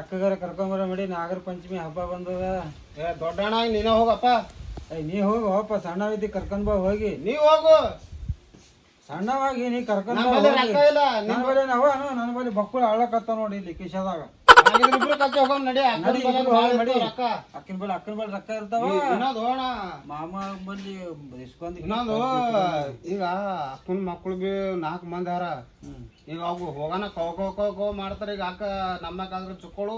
ಅಕ್ಕಗಾರ ಕರ್ಕೊಂಬರ ಮಾಡಿ ನಾಗರ ಪಂಚಮಿ ಹಬ್ಬ ಬಂದದ. ಏ ದೊಡ್ಡಣ್ಣ ನೀನ ಹೋಗಪ್ಪ. ಏ ನೀ ಹೋಗಿ ಹೋಗಪ್ಪ ಸಣ್ಣವಿದ್ದಿ ಕರ್ಕೊಂಡ್ ಬಾ ಹೋಗಿ. ನೀ ಹೋಗು. ಸಣ್ಣವಾಗಿ ನೀ ಕರ್ಕೊಂಡ್ ನನ್ ಬಾ ಬಲ್ಲಿ ಹೋಗಿ. ರೊಕ್ಕ ಇಲ್ಲ ನನ್ನ ಬಳಿ ನಾವು ನನ್ನ ಬಳಿ ಬಕ್ಕುಳ ಅಳಕತ್ತ ನೋಡಿ ಇಲ್ಲಿ ಕಿಶದಾಗ. ಇಬ್ರು ಕಲ್ತು ಹೋಗೋಣ ನಡಿ. ಅಕ್ಕನ ನಡಿ, ಬಲ್ಲಿ ಇಬ್ರು ಹೋಗೋಣ ನಡಿ. ರೊಕ್ಕ ಅಕ್ಕನ ಬಳಿ ಅಕ್ಕನ ಬಳಿ ರೊಕ್ಕ ಇರ್ತಾವ. ಇನ್ನೊಂದು ಹೋಣ ಮಾಮ ಬಲ್ಲಿ ಇಸ್ಕೊಂಡ್ ಇನ್ನೊಂದು ಈಗ ಅಕ್ಕನ ಮಕ್ಳು ಬಿ ನಾಲ್ಕು ಮಂದಿ ಅರ. ಈಗ ಅವು ಹೋಗೋಣ ಕೋ ಕೋ ಕೋ ಕೋ ಮಾಡ್ತಾರೆ. ಈಗ ಅಕ್ಕ ನಮ್ಮಕ್ಕಾದ್ರೆ ಚುಕ್ಕಳು.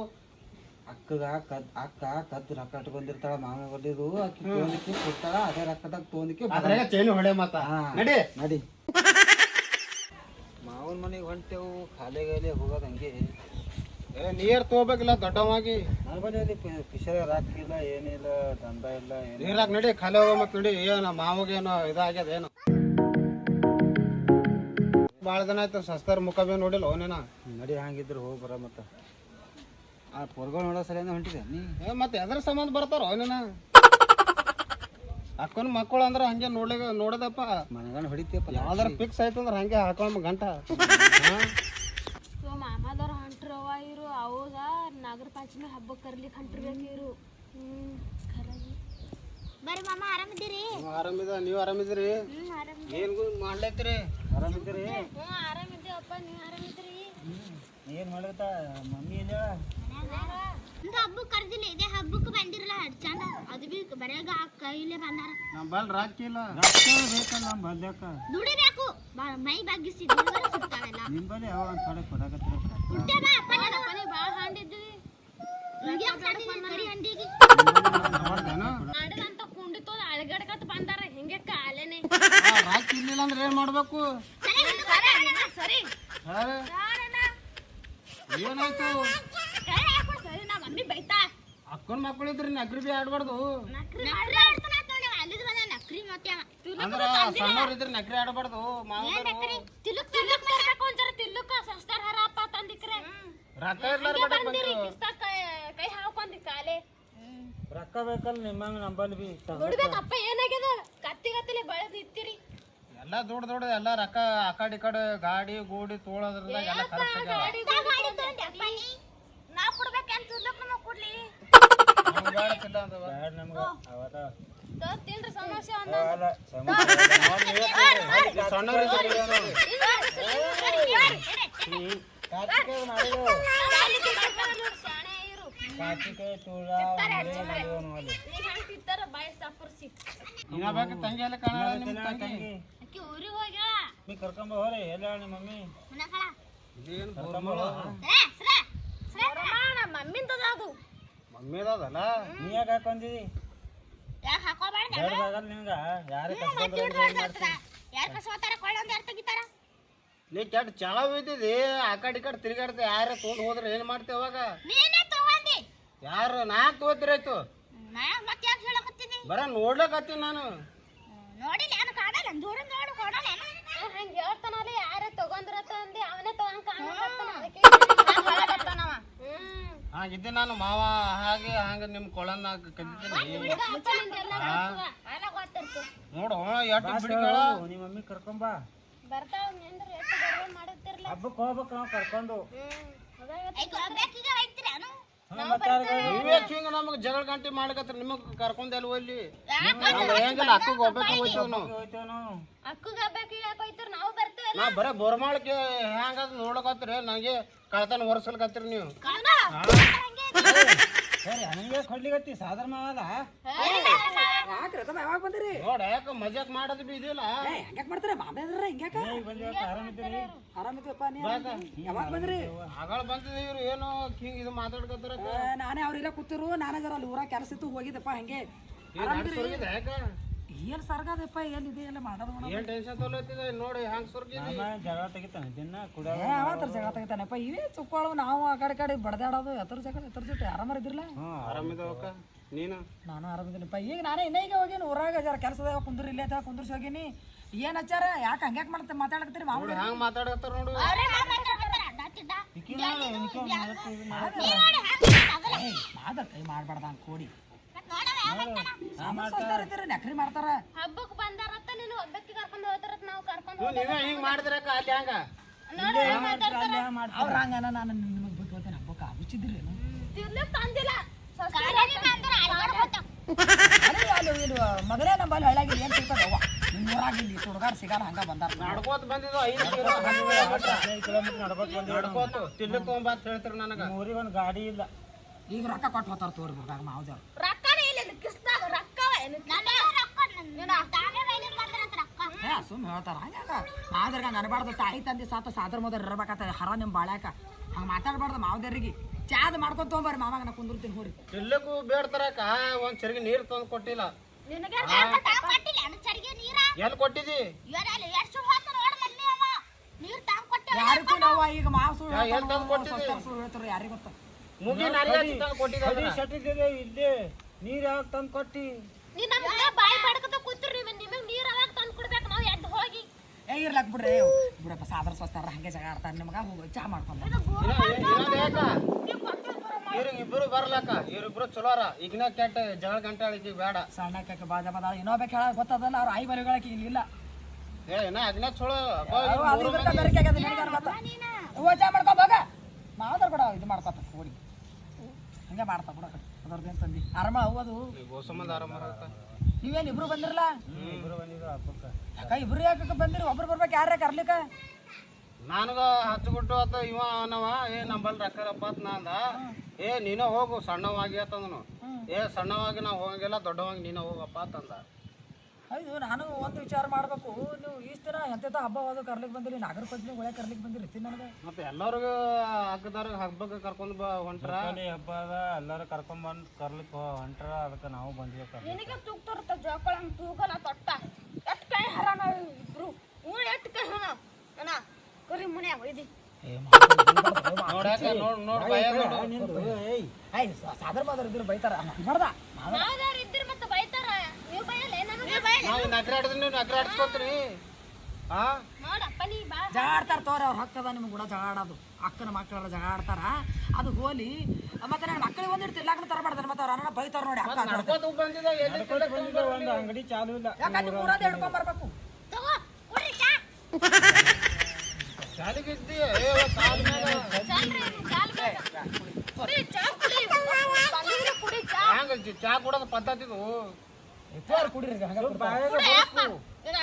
ಅಕ್ಕಗ ಕತ್ ಅಕ್ಕ ಕತ್ ರೊಕ್ಕ ಇಟ್ಕೊಂಡಿರ್ತಾಳ ಮಾಮ ಬಲ್ಲಿದು. ಅಕ್ಕಿ ತೊಗೊಂಡಿಕ್ಕೆ ಕೊಡ್ತಾಳ ಅದೇ ರೊಕ್ಕದಾಗ ತೊಗೊಂಡಿಕ್ಕೆ ಅದ್ರಾಗ ಚೈನ್ ಹೊಡೆ ಮತ್ತ ಹಾ. ನಡಿ. ನಡಿ. ಮಾವನ ಮನೆಗೆ ಹೊಂಟೆವು ಖಾಲಿ ಗಾಲಿ ಹೋಗೋದು ಹಂಗೆ. ಏ ನೀರ್ ತಗೋಬೇಕಿಲ್ಲ ದೊಡ್ಡವಾಗಿ ನನ್ನ ಬಳಿ ಅಲ್ಲಿ ಕಿಶದ ರಾಕ್ ಇಲ್ಲ ಏನಿಲ್ಲ. ದಂಧ ಇಲ್ಲ ನೀರಾಗ ನಡಿ ಖಾಲಿ ಹೋಗೋ ಮತ್ ನಡಿ ಏನು ಮಾವಗೇನು ಇದಾಗ್ಯದ ಏನು. ಭಾಳ ದಿನ ಆಯ್ತು ಸಸ್ತಾರ ಮುಖ ಬೇ ನೋಡಿಲ್ಲ ಅವನೇನ? ನಡಿ ಹಂಗಿದ್ರು ಹೋಗಿ ಬರ ಮತ್ತ. ಆ ಪೊರ್ಗಳು ನೋಡೋ ಸಲಿಂದ ಹೊಂಟಿದೆ ನೀ? ಏ ಮತ್ತೆ ಎದ್ರ ಸಂಬಂಧ ಬರ್ತಾರ ಅವನೇನ? ಅಕ್ಕನ ಮಕ್ಕಳು ಅಂದ್ರೆ ಹಂಗೆ ನೋಡ್ಲಿಕ್ಕೆ ನೋಡದಪ್ಪ. ಮನೆಗಂಡು ಹೊಡಿತೀಯಪ್ಪ ಯಾವ್ದಾರ ಫಿಕ್ಸ್ ಆಯ್ತು ಅಂದ್ರೆ ಹಂಗೆ ಹಾಕೊಂಡ್ ಗಂಟ ಹಾ? ಸೊ ಮಾಮಾದವ್ರು ಹೊಂಟ್ರವ ಇರು ಅವಾಗ ಪಂಚಮಿ ಹಬ್ಬಕ್ಕೆ ಕರ್ಲಿಕ್ಕೆ ಹೊಂಟಿರ್ಬೇಕು ಖರಾಗಿ ಬರ್ರಿ ಮಾಮ ಆರಾಮಿದ್ದೀರಿ? ನೀವ್ ಆರಾಮಿದ ನೀವು ಆರಾಮಿದ್ದೀರಿ? ಹ್ಮ್ ಆರಾಮ ಏನ್ ಮಾಡ್ಲತ್ತೀರಿ ಆರಾಮಿದ್ದೀರಿ? ಹ್ಞೂ ಆರಾಮಿದ್ದೀವಪ್ಪ ನೀವು ಆರಾಮಿದ್ದೀರಿ? ಏನು ಮಾಡತ್ತ ಮಮ್ಮಿ ಇಲ್ಲ? ಒಂದು ಹಬ್ಬಕ್ಕೆ ಕರ್ದಿಲ್ಲ ಇದೇ ಹಬ್ಬಕ್ಕೆ ಬಂದಿರಲ್ಲ ಚಂದ. ಅದು ಬಿ ಬರೆಯಾಗ ಕೈಲೇ ಬಂದಾರ. ನಮ್ಮ ಬಲ್ ರಾಕಿ ಇಲ್ಲ ರೊಕ್ಕ ಬೇಕಲ್ಲ ನಮ್ಮ ಬಲ್ಯಾಕ ದುಡಿಬೇಕು. ಮೈ ಬಾಗಿಸಿ ನಿಮ್ಮ ಯಾವ ಒಂದು ಕಡೆ ಕೊಡಕತ್ತಿರ? ಭಾಳ ಬಾ ಕರಿ ಹಂಡಿಗೆ ನೋಡ್ದೇನು? ನಾಡದಂತ ಕುಂಡಿತು ಅಳಗಡ್ಕತ್ ಬಂದಾರ ಹಿಂಗೆ ಕಾಲೇನೆ. ಆ, ರಾಕಿ ಇರ್ಲಿಲ್ಲ ಅಂದ್ರೆ ಏನ್ ಮಾಡ್ಬೇಕು? ಸರಿ ಹಾ? ಏನಾಯ್ತು? ಸರಿ ನಮ್ಮ ಮಮ್ಮಿ ಬೈತಾ. ಅಕ್ಕನ ಮಕ್ಕಳು ಇದ್ರಿ ನಕ್ರಿ ಬಿ ಆಡ್ಬಾರ್ದು. ಅಂದ್ರ ಸಣ್ಣವ್ರ ಇದ್ರಿ ನಕ್ರಿ ಆಡಬಾರ್ದು ರೊಕ್ಕ ಇರ್ಲಾರ ಬೇಡ ಬಂದಿರಿ ಕಿಸ್ತಾಗ ಕೈ ಕೈ ಹಾಕೊಂಡಿ ಕಾಲೆ ರೊಕ್ಕ ಬೇಕಲ್ಲ ನಿಮ್ಮಂಗ ನಂಬಲ್ಲಿ ಬಿ ದುಡ್ಬೇಕಪ್ಪ ಏನಾಗ್ಯದ? ಕತ್ತಿ ಬೆಳೆದ್ ನಿಂತಿರಿ. ಎಲ್ಲ ದೊಡ್ಡ ದೊಡ್ಡ ಎಲ್ಲ ರೊಕ್ಕ ಆ ಕಡೆ ಈ ಕಡೆ ಗಾಡಿ ಗೂಡಿ ತೋಳೋದ್ರಿಂದ ಎಲ್ಲ ಖರ್ಚಾಗ್ಯಾವ ನಾ ಕೊಡ್ಬೇಕಂತ ನಮಗ್ ಕೊಡ್ಲಿ. ನಮ್ಗ್. ಬ್ಯಾಡ ನಮ್ಗೆ. ಸಮಸ್ಯೆ ಒಂದ ಈ ಸಣ್ಣವ್ರ್ ಇದ್ರಿ ಮಾಡಿದ್ರು ಬೇಕು ತಂಗಿ ಎಲ್ಲ ತಂಗಿ. ಊರಿಗೆ ಹೋಗ್ಯಾಳ ನೀ ಕರ್ಕೊಂಬ ಹೋರಿ ಎಲ್ಲ ನಿಮ್ಮ ಮಮ್ಮಿ. ಇದೇನು ಮಮ್ಮಿಂದದ ಅದು ಮಮ್ಮಿದದಲ್ಲ ನೀ ಯಾಕೆ ಹಾಕೊಂಡಿದಿ ಯಾಕೆ ಹಾಕೋಬೇಡ ಬೇಡದಾಗಲ್ಲ ನಿಮ್ಗ ಯಾರೇ ಕರ್ಕೊಂಡ್ರ ಯಾರು ಕಸೋತಾರ ಕೊಳ್ಳೊಂದು ಯಾರು ತೆಗಿತಾರ? ನೀ ಕೆಟ್ಟ ಚಳ ಬಿದ್ದಿದಿ ಆ ಕಡೆ ಈ ಕಡೆ ತಿರ್ಗಾಡ್ತಿ ಯಾರ ತೋಟ ಹೋದ್ರೆ ಏನ್ ಮಾಡ್ತೇವಾಗ ನೀನೇ ತಗೊಂಡಿ ಯಾರು? ನಾಕ್ ತಗೋತಿರಾಯ್ತು ನಾ ಮತ್ತೆ ಯಾಕೆ ಹೇಳಕತ್ತೀನಿ? ಬರ ನೋಡ್ಲಕತ್ತೀನಿ ನಾನು. ನೋಡಿಲ್ಲ ಏನು ಕಾಣಲ್ಲ ದೂರ ನೋಡು ಕೊಡಲ್ಲ ಹಂಗೆ ಹೇಳ್ತಾನಲ್ಲ ಯಾರೇ ತಗೊಂಡ್ರತ್ತ ಅಂದಿ ಅವನೇ ತಗೊಂಡ್ ಕಾಣಕತ್ತಾನ ಅದಕ್ಕೆ. ಹೇಳಕತ್ತಾನವ ಹ್ಮ್. ಹಾಗಿದ್ದೆ ನಾನು ಮಾವ ಹಾಗೆ ಹಂಗ ನಿಮ್ ಕೊಳನ್ನ ಕದ್ದಿದ್ದೀನಿ. ನೋಡು ಎಷ್ಟು ಬಿಡಿಗಳ ನಿಮ್ಮ ಮಮ್ಮಿ ಕರ್ಕೊಂಬ ಬರ್ತಾವ ನಿಂದ್ರ ಎಷ್ಟು ಗರ್ವ ಮಾಡುತ್ತಿರ್ಲ ಹಬ್ಬಕ್ಕೆ ಹೋಗ್ಬೇಕು ನಾವು ಕರ್ಕೊಂಡು. ಹ್ಞೂ, ನೀವೇ ಹಿಂಗ ನಮಗ್ ಜಗಳ ಗಂಟೆ ಮಾಡ್ಕತ್ರ ನಿಮಗ್ ಕರ್ಕೊಂಡ್ ಎಲ್ಲಿ ಹೋಗ್ಲಿ? ಹೆಂಗಿಲ್ಲ ಅಕ್ಕಗ್ ಹೋಗ್ಬೇಕು ಹೋಯ್ತೇವ್ ನಾವು. ನಾ ಬರೇ ಬೋರ್ಮಾಳಕ್ಕೆ ಹೆಂಗದ ನೋಡಕತ್ರಿ ನನಗೆ ಕಳ್ತನ ಹೊರಸಲ್ಕತ್ರಿ ನೀವು. ಸರಿ ಹಂಗೆ ಕೊಡ್ಲಿಗತ್ತಿ ಸಾಧಾರಣ ಮಾವಲ್ಲ ಯಾವಾಗ ಬಂದಿರಿ? ನೋಡ ಯಾಕ ಮಜಾಕ್ ಮಾಡೋದು ಬಿ ಇದಿಲ್ಲ ಹೆಂಗ್ಯಾಕ್ ಮಾಡ್ತಾರೆ? ಮಾಮೇದ್ರ ಹಿಂಗ್ಯಾಕ? ಈಗ ಬಂದಿವತ್ತ ಆರಾಮಿದ್ದೀರಿ ಆರಾಮಿದ್ವಪ್ಪ ನೀ ಯಾವಾಗ ಬಂದ್ರಿ? ಆಗಳ ಬಂದಿದೆ ಇವ್ರು ಏನೋ ಹಿಂಗ್ ಇದು ಮಾತಾಡ್ಕತ್ತಾರ ಆ, ನಾನೇ ಅವ್ರಿಲ್ಲ ಕೂತರು ನಾನೇ ಜರ ಅಲ್ಲಿ ಊರಾಗ ಕೆಲಸ ಇತ್ತು ಹೋಗಿದ್ದಪ್ಪ ಹಂಗೆ. ಯಾಕ? ಏನ್ ಸರ್ಗದಪ್ಪ ಏನಿದೆ ಇದೆ ಎಲ್ಲ ಮಾಡೋದು ಏನ್ ಟೆನ್ಷನ್ ತೊಲತ್ತಿದೆ ನೋಡಿ ಹ್ಯಾಂಗ ಸುರ್ಗಿದಿ? ಅಮ್ಮ ಜಗಳ ತೆಗಿತಾನೆ ದಿನ ಜಗಳ ತೆಗಿತಾನಪ್ಪ. ಇವೇ ಚುಕ್ಕಾಳು ನಾವು ಆ ಕಡೆ ಕಡೆ ಬಡದಾಡೋದು ಎತ್ತರ ಜಗಳ ಎತ್ತರ ಜೊತೆ. ಆರಾಮರಿದ್ರಲ್ಲ ಆರಾಮಿದವಕ್ಕ? ನೀನು? ನಾನು ಆರಾಮಿದ್ದೀನಪ್ಪ. ಈಗ ನಾನೇ ಇನ್ನೇ ಈಗ ಹೋಗೀನಿ ಊರಾಗ ಜರ ಕೆಲಸದಾಗ ಕುಂದ್ರಿ ಇಲ್ಲೇ ತಾ ಕುಂದ್ರಿಸಿ ಹೋಗೀನಿ. ಏನ್ ಹಚ್ಚಾರ ಯಾಕೆ ಹಂಗ್ಯಾಕ್ ಮಾಡ್ತಾ ಮಾತಾಡಕತ್ತೀರಿ ನೋಡಿ ಹೆಂಗ್ ಮಾತಾಡಕತ್ತಾರ ನೋಡು. ಕೈ ಮಾಡ್ಬಾರ್ದ ಹಂಗ್ ಕೋಡಿ. ನಕ್ರಿ ಮಾಡ್ತಾರ. ಹಬ್ಬಕ್ಕೆ ಬಂದಾರತ್ತ ನೀನು? ಹಬ್ಬಕ್ಕೆ ಕರ್ಕೊಂಡು ಹೋಗ್ತಾರತ್ ನಾವು ಕರ್ಕೊಂಡು ನೀವು ನೀವೇ ಹಿಂಗ್ ಮಾಡಿದ್ರಕ್ಕ ಅಲ್ಲಿ ಹಂಗ? ಇಲ್ಲೇ ಏನ್ ಮಾಡ್ತೀರ ಅಲ್ಲೇ ಮಾಡ್ತೀರ. ಅವ್ರ ಹಂಗನ ನಾನು ನಿಮಗೆ ಬಿಟ್ಟು ಹೋಗ್ತೇನೆ ಹಬ್ಬಕ್ಕೆ ಹುಚ್ಚಿದ್ರಿ ತಿನ್ಲಿಕ್ ತಂದಿಲ್ಲ. ಅದೇ ಅಲ್ಲಿ ಇಲ್ಲಿ ಮೊದಲೇ ನಮ್ಮಲ್ಲಿ ಹಳ್ಳಿಯಾಗಿ ಏನು ಸಿಗ್ತದೆ ಅವ್ವ ನಿಮ್ಮ ಊರಾಗ ಇಲ್ಲಿ ಸುಡ್ಗಾಡ್ ಸಿಗಲ್ಲ ಹಂಗ ಬಂದಾರ ನಡ್ಕೋತ ಬಂದಿದ್ದು ಐದು ಕಿಲೋಮೀಟರ್ ನಡ್ಕೋತ ತಿನ್ಲಿಕ್ಕೆ ಅಂತ ಹೇಳ್ತಾರೆ ನನಗ. ಊರಿಗೆ ಒಂದು ಗಾಡಿ ಇಲ್ಲ. ಈಗ ರೊಕ್ಕ ಕೊಟ್ಟು ಹೋತಾರ ತೋರಿ ಬೇಕಾಗ ಮಾವದೇವ್ರು ರೊಕ್ಕವ ಏ ಸುಮ್ಮನೆ ಹೇಳ್ತಾರ ಹಂಗ ಮಾವದ್ರಿಗೆ ಹಂಗೆ ಅನ್ಬಾರ್ದು ತಾಯಿ ತಂದೆ ಸಾತ ಸಾದ್ರ ಮೊದಲು ಇರಬೇಕಾತ ಹರ ನಿಮ್ಮ ಬಾಳ್ಯಾಕ. ಹಂಗ ಮಾತಾಡ್ಬಾರ್ದು ಮಾವದರಿಗೆ ಚಾದ್ ಮಾಡ್ಕೊಂಡ್ ತೊಗೊಂಬರ್ರಿ ಮಾವಾಗ ನಾ ಕುಂದಿರ್ತೀನಿ ಹೋರಿ. ಇಲ್ಲಕ್ಕೂ ಬೇಡ್ತಾರಕ್ಕ ಒಂದ್ ಚರಿಗೆ ನೀರ್ ತಂದು ಕೊಟ್ಟಿಲ್ಲ. ಎಲ್ಲಿ ಕೊಟ್ಟಿದಿ? ಯಾರಿಗೂ ನಾವು ಈಗ ಮಾವು ಸುಳ್ಳು? ಹೇಳ್ತಾರೋ, ಸುಳ್ಳು ಹೇಳ್ತಾರೋ ಯಾರಿಗೆ ಗೊತ್ತ? ಮುಗಿ ನಾರಿಗೆ ಕೊಟ್ಟಿದ್ದೆ ಇಲ್ಲೇ ನೀರು ಯಾವಾಗ ತಂದು ಕೊಟ್ಟಿ? ನೀ ನಮ್ಗೆ ಬಾಯಿ ಬಡ್ಕತ ಕೂತ್ರಿ ನಿಮಗೆ ನಿಮಗೆ ನೀರ್ ಅವಾಗ ತಂದು ಕೊಡ್ಬೇಕು ನಾವು ಎದ್ದು ಹೋಗಿ. ಏ ಇರ್ಲಕ್ ಬಿಡ್ರಿ. ಬಿಡಪ್ಪ ಸಾದ್ರ ಸ್ವಸ್ತಾರ ಹಂಗೆ ಜಗ ಆಡ್ತಾರ. ನಿಮ್ಗೆ ಹೋಗಿ ಚಾ ಮಾಡ್ಕೊಂಡ್ ಇಬ್ರು ಬರ್ಲಕ್ಕ. ಇವ್ರಿಬ್ರು ಚಲೋರ ಈಗಿನ ಕೆಟ್ಟ ಜಗಳ ಗಂಟೆ ಆಳಿಕೆ ಬೇಡ. ಬಾಜ ಬದ ಇನ್ನೊಬ್ಬ ಹೇಳ ಗೊತ್ತದಲ್ಲ ಅವ್ರ ಬಲಿಗಳಕ್ಕೆ ಇಲ್ಲಿ ಇಲ್ಲ ಏ ಇನ್ನ ಅಗ್ನ ಚಲೋ. ಚಾ ಮಾಡ್ಕೊ ಬಾಗ ಮಾವದ್ರ ಕೂಡ ಇದು ಮಾಡ್ಕೊತ ಓಡಿ ಹಂಗೆ ಮಾಡ್ತಾ ಬಿಡ ಅದ್ರದ್ದೇನು ತಂದಿ? ಆರಾಮ? ನೀವೇನು ಇಬ್ರು ಬಂದಿರಲ್ಲ? ಯಾಕ ಇಬ್ರು ಯಾಕೆ ಬಂದಿರಿ? ಒಬ್ರು ಬರ್ಬೇಕು ಯಾರ ಕರ್ಲಿಕ್ಕ ನನಗ ಹಚ್ಚಿಬಿಟ್ಟು ಅಂತ ಇವ ಅವನವ ಏ ನಂಬಲ್ಲಿ ರೊಕ್ಕರಪ್ಪ ಅಂತ ನಾ ಅಂದ. ಏ ನೀನ ಹೋಗು ಸಣ್ಣವಾಗಿ ಅಂತಂದನು ಏ ಸಣ್ಣವಾಗಿ ನಾವು ಹೋಗಂಗಿಲ್ಲ ದೊಡ್ಡವಾಗಿ ನೀನ ಹೋಗಪ್ಪ ಅಂತಂದ ಹೌದು ನಾನು ಒಂದು ವಿಚಾರ ಮಾಡಬೇಕು. ನೀವು ಇಷ್ಟು ದಿನ ಎಂತೆಂಥ ಹಬ್ಬ ಅದು ಕರ್ಲಿಕ್ಕೆ ಬಂದಿರಿ ನಾಗರ ಪಂಚಮಿ ಒಳಗೆ ಕರ್ಲಿಕ್ಕೆ ಬಂದಿರಿ ತಿನ್ನ ನನಗೆ. ಮತ್ತೆ ಎಲ್ಲರಿಗೂ ಹಕ್ಕದಾರ ಹಬ್ಬಕ್ಕೆ ಕರ್ಕೊಂಡು ಬಾ ಹೊಂಟ್ರ? ಹಬ್ಬ ಅದ ಎಲ್ಲರೂ ಕರ್ಕೊಂಬಂದು ಕರ್ಲಿಕ್ಕೆ ಹೊಂಟ್ರ ಅದಕ್ಕೆ ನಾವು ಬಂದ್ವಿ ನಿನಗೆ ತೂಗ್ತಿರ್ತ ಜೋಕಳ ತೂಗಲ್ಲ ತೊಟ್ಟ. ಎಟ್ ಕೈ ಹರಣ ಇಬ್ರು? ಹ್ಞೂ ಎಟ್ ಕೈ ಹಣ ಅಣ್ಣ ಕರಿ ಮನೆ ಒಯ್ದಿ. ಇದ್ರು ಬೈತಾರ. ಮಾಡ್ದ? ಇದ್ರಿ ಮತ್ತೆ ಬೈತಾರ. ನೀವು ಬೈಯಲ್ಲ ನಾವು ನೀವು ತೋರಿ ಅವ್ರ ಹಕ್ಕದ ನಿಮ್ಗೆ ಕೂಡ ಜಗಾಡೋದು ಅಕ್ಕನ ಮಕ್ಕಳ ಜಗಾಡ್ತಾರ ಅದು ಹೋಲಿ. ಮತ್ತೆ ನನ್ನ ಮಕ್ಕಳಿಗೆ ಒಂದಿಟ್ಟು ತಿರ್ಲಾಕ ತರಬಾರ್ದು ಮತ್ತೆ ಅವ್ರ ಅಣ್ಣ ಬೈತಾರ ನೋಡಿ ಅಕ್ಕ ಅಂಗಡಿ ಚಾಲು ಇಲ್ಲ. ಹಿಡ್ಕೊಂಡ್ ಬರ್ಬೇಕು? ಚಾ. ಕೊಡೋದು ಪದ್ಧತಿ ಇದು ಕಾಯಕ ಕುಡೀರಿ ಹಂಗ ಬಾಯಾಗ ಕುಡಿ ಅಪ್ಪ. ಏನ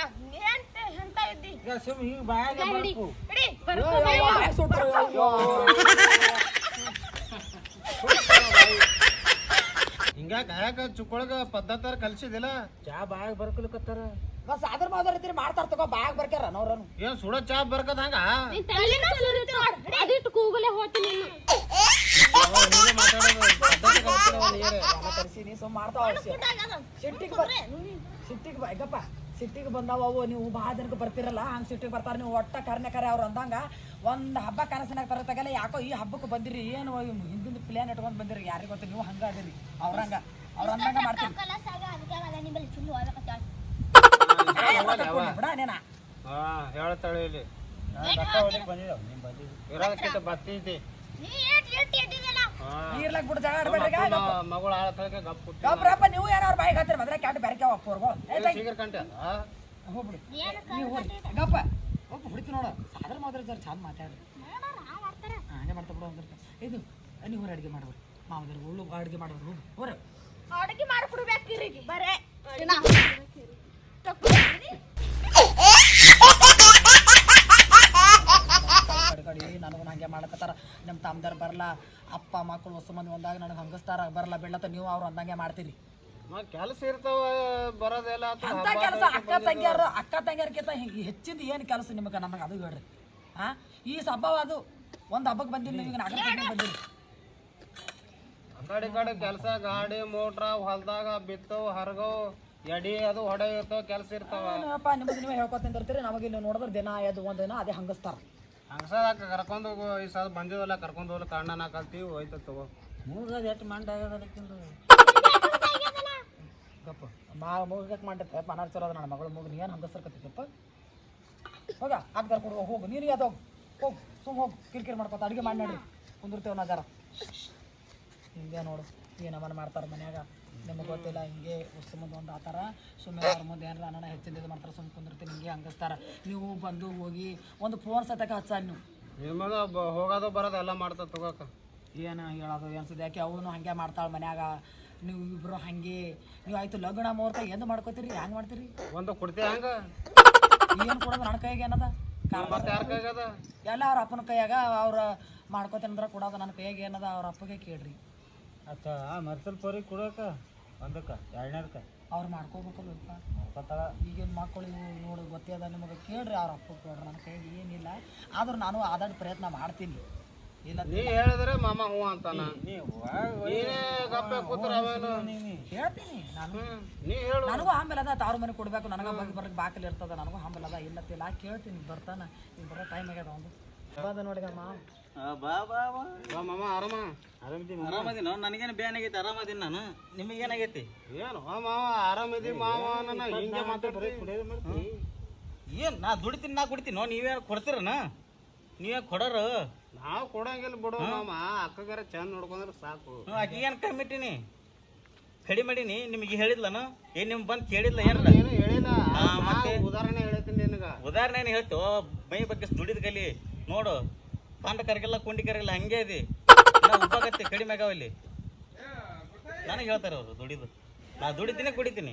ಎಂತ ಎಂತ ಇದ್ದಿ ಈಗ ಸುಮ್ ಹಿಂಗ್ ಬಾಯಾಗ ಹಿಡಿ ಬರ್ಕು. ಹಿಡಿ ಬರ್ಕೊ ಸುಟ್ರು ಹಿಂಗಾಕ ಯಾಕ ಚುಕ್ಕೊಳಗ ಪದ್ಧತಾರ ಕಲ್ಸಿದಿಲ್ಲ? ಚಾ ಬಾಯಾಗ ಬರ್ಕೊಲಿಕತ್ತಾರ. ಬಸ್ ಅದ್ರ ಮಾದ್ರ ಇದ್ರಿ ಮಾಡ್ತಾರ ತಗೋ ಬಾಯಾಗ ಬರ್ಕ್ಯಾರ ನೋರನು ಏನ್ ಸುಡ ಚಾ ಬರ್ಕದ ಹಂಗ? ಅದಿಟ್ಟು ಕೂಗಲೇ ಹೋಗ್ತೀನಿ ತರಿಸಿ ಸುಮ್ ಮಾಡ್ತಾವ ಸಿಟ್ಟಿಗೆ ಸಿಟ್ಟಿಗೆ ಬೈಗಪ್ಪ ಸಿಟ್ಟಿಗೆ ಬಂದಾವ ಅವು ನೀವು ಬಹಳ ಜನಕ್ಕೆ ಬರ್ತಿರಲ್ಲ ಹಂಗೆ ಸಿಟ್ಟಿಗೆ ಬರ್ತಾರ ನೀವು ಒಟ್ಟ ಕರ್ನೆ ಕರೆ ಅವ್ರು ಅಂದಂಗ ಒಂದು ಹಬ್ಬ ಕನಸಿನಾಗ ತರತ್ತಾಗಲ್ಲ ಯಾಕೋ ಈ ಹಬ್ಬಕ್ಕೆ ಬಂದಿರಿ ಏನು ಹಿಂದಿನ ಪ್ಲ್ಯಾನ್ ಇಟ್ಕೊಂಡು ಬಂದಿರಿ ಯಾರಿಗೆ ಗೊತ್ತು ನೀವು ಹಂಗ ಅದಿರಿ ಅವ್ರಂಗ ಅವ್ರ ಅಂದಂಗ ಮಾಡ್ತೀರಿ ಬಿಡ ನೇನ ಹೇಳ್ತಾಳೆ ಇಲ್ಲಿ ಬಂದಿದ್ದಾವೆ ಬಂದಿದ್ದು ಇರೋದಕ್ಕಿಂತ ಐತಿ ನೀ ಏಟ್ ಏಟ್ ಎದ್ದಿದ್ದಲ್ಲ ಹಾ. ನೀರ್ಲಾಗ ಬಿಡು ಜಗ ಆಡ್ಬೇಡ್ರಿ ಈಗ. ಮಗಳು ಆಳತಳಕ್ಕೆ ಗಪ್ ಕೊಟ್ಟಿ ನೀವು ಏನಾರ ಬಾಯಿಗೆ ಹತ್ತಿರ ಮದ್ರೆ ಕ್ಯಾಟ್ ಬೆರಕ್ಯಾವ ಅಪ್ಪೋರ್ಗೋ ಶೀಘ್ರ ಕಂಟೆ ಹಾ. ಹೋಗ್ಬಿಡಿ ನೀವು ಹೋಗಿ ಗಪ್ಪ. ಒಬ್ಬ ಹುಡುಕಿ ನೋಡು. ಸಾದ್ರ ಮಾತ್ರ ಜರ ಚಂದ ಮಾತಾಡ್ರಿ. ಹಂಗೆ ಮಾಡ್ತಾ ಬಿಡು ಅಂದ್ರೆ ಇದು ನೀವು ಹೊರ ಅಡುಗೆ ಮಾಡೋರು ಮಾವದರು ಉಳ್ಳು ಅಡುಗೆ ಮಾಡೋರು ಹೋಗಿ ಹೊರ ಅಡುಗೆ ಮಾಡ್ಕೊಡ್ಬೇಕು ಬರೇ. ಕಡೆ ನನಗೂ ಹಂಗೆ ಮಾಡಕತ್ತಾರ ನಿಮ್ಮ ತಮ್ಮದಾರ ಬರಲ್ಲ ಅಪ್ಪ ಮಕ್ಕಳು ಹೊಸ ಮಂದಿ ಒಂದಾಗ ನನಗೆ ಹಂಗಸ್ತಾರ ಬರಲ್ಲ ಬೆಳ್ಳತ್ತ ನೀವು ಅವ್ರು ಅಂದಂಗೆ ಮಾಡ್ತೀರಿ. ಕೆಲಸ ಇರ್ತಾವ ಬರೋದೆಲ್ಲ. ಅಂತ ಕೆಲಸ ಅಕ್ಕ ತಂಗಿಯರು ಅಕ್ಕ ತಂಗಿಯರ್ಕಿಂತ ಹಿಂಗೆ ಹೆಚ್ಚಿಂದ ಏನು ಕೆಲಸ ನಿಮಗೆ? ನಮಗೆ ಅದು ಹೇಳ್ರಿ. ಹಾಂ ಈ ಹಬ್ಬ ಅದು ಒಂದು ಹಬ್ಬಕ್ಕೆ ಬಂದಿಲ್ಲ ನೀವು ಈಗ ನಾಲ್ಕು ಬಂದಿರಿ. ಆ ಕಡೆ ಕಡೆ ಕೆಲಸ ಗಾಡಿ ಮೋಟ್ರ ಹೊಲ್ದಾಗ ಬಿತ್ತವು ಹರಗೋ ಎಡಿ ಅದು ಹೊಡೆಯುತ್ತೋ ಇರ್ತಾವ ಕೆಲಸ ಇರ್ತಾವ. ಏನಪ್ಪ ನಿಮಗೆ ನೀವೇ ಹೇಳ್ಕೊತೀನಿ ಇರ್ತೀರಿ ನಮಗೆ ನೀವು ನೋಡಿದ್ರೆ ದಿನ ಅದು ಒಂದು ದಿನ ಅದೇ ಹಂಗಸ್ತಾರ. ಹಂಗಸದಾಕ ಕರ್ಕೊಂಡು ಹೋಗು. ಈ ಸಲ ಬಂದಿವಲ್ಲ, ಕರ್ಕೊಂಡು ಹೋಗ್ಲಿ ನಾ ಕಲ್ತೀವಿ, ಹೋಯ್ತ ತಗೋ. ಮೂಗದ ಎಷ್ಟು ಮಂಡ ಆಗದ ಅದಕ್ಕಿಂದು ಗಪ್ಪ ಮಾ ಮುಗಕ್ಕೆ ಮಾಡಿರ್ತೆ ಮನಾರ್ ಚಲೋ ಅದ ನನ್ನ ಮಗಳು ಮುಗಿ, ನೀನು ಹಂಗಸರ್ಕತ್ತಿದ್ದಪ್ಪ ಹೋಗ ಆಗ ಕೊಡು ಹೋಗು ನೀನು ಅದು ಹೋಗು. ಸುಮ್ ಹೋಗು, ಕಿರಿಕಿರಿ ಮಾಡ್ಕೊತ, ಅಡುಗೆ ಮಾಡಿ ನೋಡಿ. ಕುಂದಿರ್ತೇವೆ ನಾ ಜರ. ಹಿಂಗೆ ನೋಡು ಏನಮ್ಮನ ಮಾಡ್ತಾರೆ ಮನ್ಯಾಗ. ನಿಮಗೆ ಗೊತ್ತಿಲ್ಲ ಹಿಂಗೆ ಉಸ್ ಮುಂದೆ ಒಂದು ಆತಾರ ಸುಮ್ಮನೆ ಅವ್ರ ಮುಂದೆ ಏನಾರ ಅನ್ನ ಹೆಚ್ಚಿನ ಇದು ಮಾಡ್ತಾರೆ ಸುಮ್ಮನೆ ಕುಂದಿರ್ತೀನಿ ಹಿಂಗೆ ಹಂಗಸ್ತಾರ. ನೀವು ಬಂದು ಹೋಗಿ ಒಂದು ಫೋನ್ ಸತಕ ಹಚ್ಚಾರ ನೀವು ನಿಮ್ಮದ ಹೋಗೋದು ಬರೋದು ಎಲ್ಲ ಮಾಡ್ತಾ ತಗೋಕ. ಏನು ಹೇಳೋದು ಅನ್ಸುತ್ತೆ ಯಾಕೆ ಅವನು ಹಂಗೆ ಮಾಡ್ತಾಳೆ ಮನ್ಯಾಗ? ನೀವು ಇಬ್ರು ಹಂಗೆ ನೀವು ಆಯ್ತು ಲಗ್ನ ಮುಹೂರ್ತ ಎಂದು ಮಾಡ್ಕೋತೀರಿ ಹೆಂಗೆ ಮಾಡ್ತೀರಿ? ಒಂದು ಕೊಡ್ತೀಯ ಹಂಗ? ಏನು ಕೊಡೋದು ನನ್ನ ಕೈಗೆ ಏನದ? ಎಲ್ಲ ಅವ್ರ ಅಪ್ಪನ ಕೈಯಾಗ ಅವ್ರ ಮಾಡ್ಕೋತೇನೆ ಅಂದ್ರೆ ಕೊಡೋದು ನನ್ನ ಕೈಯಾಗ ಏನದ ಅವ್ರ ಅಪ್ಪಗೆ ಕೇಳ್ರಿ. ಆ ಮರ್ಸಲ್ ಪರಿ ಕೊಡೋಕ? ಒಂದಕ್ಕ ಎರಡನೇದಕ್ಕ? ಅವ್ರು ಮಾಡ್ಕೋಬೇಕಲ್ಲ ಗೊತ್ತಾಗ ಈಗೇನು ಮಕ್ಕಳು ನೋಡಿ ಗೊತ್ತೇ ಅದ ನಿಮಗೆ? ಕೇಳ್ರಿ ಅವ್ರ ಅಪ್ಪ ಕೇಳ್ರಿ ನನ್ನ ಕೈಗೆ ಏನಿಲ್ಲ. ಆದ್ರೂ ನಾನು ಆದಾಡ್ ಪ್ರಯತ್ನ ಮಾಡ್ತೀನಿ. ಇಲ್ಲ ನೀ ಹೇಳಿದ್ರೆ ಮಾಮ ಹೂ ಅಂತಾನ. ಹೇಳ್ತೀನಿ ನಾನು. ಹ್ಮ್. ನೀ ಹೇಳು. ನನಗೂ ಆಮೇಲೆ ಅದ ತಾರು ಮನೆ ಕೊಡ್ಬೇಕು ನನಗೆ ಬಗ್ಗೆ ಬರಕ್ಕೆ ಬಾಕಲಿ ಇರ್ತದ ನನಗೂ ಆಮೇಲೆ ಅದ ಇಲ್ಲತ್ತಿಲ್ಲ ಕೇಳ್ತೀನಿ ಬರ್ತಾನ. ಈಗ ಬರೋ ಟೈಮ್ ಆಗ್ಯದ ಒಂದು. ನೋಡಿದ ನೋಡಿದಮ್ಮ ಬಾ ಬಾ ಬಾ. ಬಾ ಮಾಮ ಆರಾಮ? ಆರಾಮದಿ ಆರಾಮದಿನ ನನಗೇನು ಬ್ಯಾನ್ ಆಗೈತಿ ಆರಾಮದಿನ ನಾನು. ನಿಮಗೆ ಏನಾಗೈತಿ ಏನು ಮಾವ ಆರಾಮಿದಿ ಮಾವ ನನ್ನ ಹಿಂಗೆ ಮಾತಾಡ್ರಿ ಏನು ನಾ ದುಡಿತೀನಿ ನಾ ಕುಡಿತೀನೋ. ನೀವೇ ಕೊಡ್ತೀರನ? ನೀವೇ ಕೊಡೋರು? ನಾವು ಕೊಡಂಗಿಲ್ಲ ಬಿಡು ಮಾಮ ಅಕ್ಕಗಾರ ಚಂದ ನೋಡ್ಕೊಂಡ್ರೆ ಸಾಕು. ಏನು ಕಮ್ಮಿಟ್ಟಿನಿ ಕಡಿಮೆ ಮಾಡೀನಿ ನಿಮಗೆ ಹೇಳಿದ್ಲನು? ಏನು ನಿಮ್ಗೆ ಬಂದು ಕೇಳಿದ್ಲ ಏನಿಲ್ಲ ಏನು ಹೇಳಿಲ್ಲ. ಮತ್ತೆ? ಉದಾಹರಣೆ ಹೇಳ್ತೀನಿ ನಿನಗ. ಉದಾಹರಣೆ ಏನು ಹೇಳ್ತು? ಮೈ ಬಗ್ಗೆ ದುಡಿದ ಕಲಿ. ನೋಡು ಕಾಂಡ ಕರಗಿಲ್ಲ ಕುಂಡಿ ಕರಗಿಲ್ಲ ಹಂಗೆ ಇದೆ. ಉಪ್ಪಾಗತ್ತೆ ಕಡಿಮೆ ಆಗಾವಲ್ಲಿ ನನಗೆ ಹೇಳ್ತಾರೆ ಅವರು ದುಡಿದು. ನಾ ದುಡಿತೀನಿ ಕುಡಿತೀನಿ.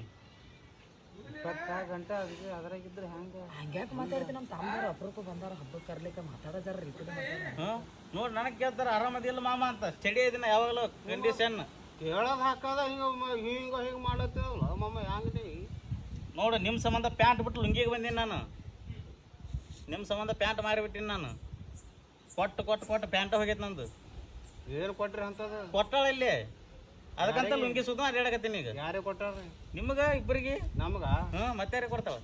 ಇಪ್ಪತ್ತಾರು ಗಂಟೆ ಅದಕ್ಕೆ ಅದ್ರಾಗಿದ್ರೆ ಹೆಂಗೆ? ಹಂಗ್ಯಾಕೆ ಮಾತಾಡ್ತೀನಿ ನಮ್ಮ ತಮ್ಮದಾರ ಅಪರೂಪ ಬಂದಾರ ಹಬ್ಬಕ್ಕೆ ಕರ್ಲಿಕ್ಕೆ ಮಾತಾಡೋದಾರ ರೀ ಹ್ಞೂ ನೋಡಿ ನನಗೆ ಕೇಳ್ತಾರೆ ಆರಾಮದಿಲ್ಲ ಮಾಮ ಅಂತ. ಸ್ಟಡಿ ಇದನ್ನ ಯಾವಾಗಲೂ ಕಂಡೀಷನ್ ಹೇಳೋದು ಹಾಕದ ಹಿಂಗ ಹಿಂಗೆ ಹಿಂಗ ಹಿಂಗ ಮಾಡತ್ತೇವಲ್ಲ ಮಾಮ ಹೆಂಗದಿ ನೋಡು ನಿಮ್ಮ ಸಂಬಂಧ ಪ್ಯಾಂಟ್ ಬಿಟ್ಟು ಲುಂಗಿಗೆ ಬಂದೀನಿ ನಾನು. ನಿಮ್ಮ ಸಂಬಂಧ ಪ್ಯಾಂಟ್ ಮಾರಿಬಿಟ್ಟಿನಿ ನಾನು. ಕೊಟ್ಟು ಕೊಟ್ಟು ಕೊಟ್ಟು ಪ್ಯಾಂಟ್ ಹೋಗೈತೆ ನಂದು. ಏನು ಕೊಟ್ರಿ ಅಂತದ? ಕೊಟ್ಟಾಳ ಇಲ್ಲಿ. ಅದಕ್ಕಂತ ಲುಂಗಿ ಸುತ್ತ ಅಡ್ಯಾಡಕತ್ತೀನಿ ಈಗ. ಯಾರೇ ಕೊಟ್ಟಾರ ನಿಮ್ಗೆ ಇಬ್ಬರಿಗೆ? ನಮಗ? ಹ್ಮ್ ಮತ್ತೆ ಯಾರಿಗೆ ಕೊಡ್ತಾವ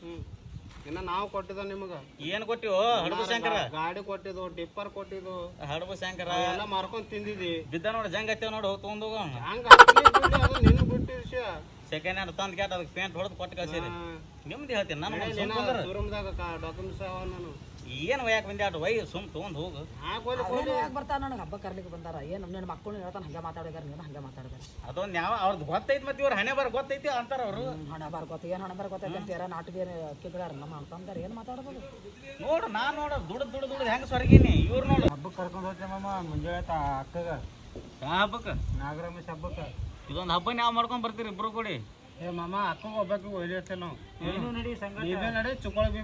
ಇನ್ನ ನಾವು ಕೊಟ್ಟಿದ ನಿಮಗ? ಏನು ಕೊಟ್ಟಿವೋ? ಹಡಬು ಶಂಕರ. ಗಾಡಿ ಕೊಟ್ಟಿದ್ದು ಡಿಪ್ಪರ್ ಕೊಟ್ಟಿದ್ದು ಹಡಬು ಶಂಕರ. ಎಲ್ಲ ಮಾರ್ಕೊಂಡ್ ತಿಂದಿದಿ ಬಿದ್ದ ನೋಡಿ ಜಂಗ್ ಹತ್ತೇವ್ ನೋಡಿ ತೊಗೊಂಡು ಹೋಗೋ ನಿನ್ನ ಬಿಟ್ಟು ವಿಷಯ. ಸೆಕೆಂಡ್ ಹ್ಯಾಂಡ್ ತಂದು ಕ್ಯಾಟ್ ಅದಕ್ಕೆ ಪ್ಯಾಂಟ್ ಹೊಡೆದು ಕೊಟ್ಟು ಕಳ್ಸಿರಿ. ನಿಮ್ದು ಹೇಳ್ತೀನಿ ನಾನು ಡಾಕ್ಯುಮೆಂಟ್ಸ್ ಅವ ನಾನು. ಏನು ಯಾಕೆ ಬಂದೆ? ಅಟ್ ವೈ ಸುಮ್ ತೊಗೊಂಡು ಹೋಗು. ಯಾಕೆ ಬರ್ತಾರ ನನಗೆ ಹಬ್ಬ ಕರ್ಲಿಕ್ಕೆ ಬಂದಾರ. ಏನು ನಿನ್ನ ಮಕ್ಕಳು ಹೇಳ್ತಾನೆ ಹಂಗೆ ಮಾತಾಡಿದಾರೆ ನೀನು ಹಂಗೆ ಮಾತಾಡಿದಾರೆ. ಅದೊಂದು ಯಾವ ಅವ್ರದ್ದು ಗೊತ್ತೈತೆ ಮತ್ತೆ ಇವ್ರು ಹಣೆ ಬರ ಗೊತ್ತೈತಿ ಅಂತಾರ ಅವರು. ಹಣ ಗೊತ್ತ ಏನು ಬರ ಬರ್ಕೋತೈತೆ ಅಂತ ಯಾರ ನಾಟಕ ಏನು ಕೇಳಿದಾರ ನಮ್ಮ ಅಂತಂದಾರ ಏನು ಮಾತಾಡೋದು ನೋಡು ನಾ ನೋಡು ದುಡ್ದು ದುಡ್ದು ದುಡ್ದು ಹೆಂಗೆ ಸ್ವರ್ಗೀನಿ? ಇವ್ರು ನೋಡು. ಹಬ್ಬಕ್ಕೆ ಕರ್ಕೊಂಡು ಹೋಗ್ತೇವೆ ಮಾಮ? ಮುಂಜಾನೆ ತಾ ಅಕ್ಕಗ? ಯಾವ ಹಬ್ಬಕ್ಕೆ ನಾಗರಮೇಶ್ ಹಬ್ಬಕ್ಕೆ? ಇದೊಂದು ಹಬ್ಬ ಯಾವ ಮಾಡ್ಕೊಂಡು ಬರ್ತೀರಿ ಇಬ್ರು ಕೂಡಿ? ಏ ಮಾಮ ಅಕ್ಕ ಒಬ್ಬಕ್ಕೆ ಒಯ್ಲಿರ್ತೇವೆ ನಾವು? ನೀನು ನಡಿ ಸಂಗ ನೀವೇ ನಡಿ ಚುಕ್ಕಳ ಬಿ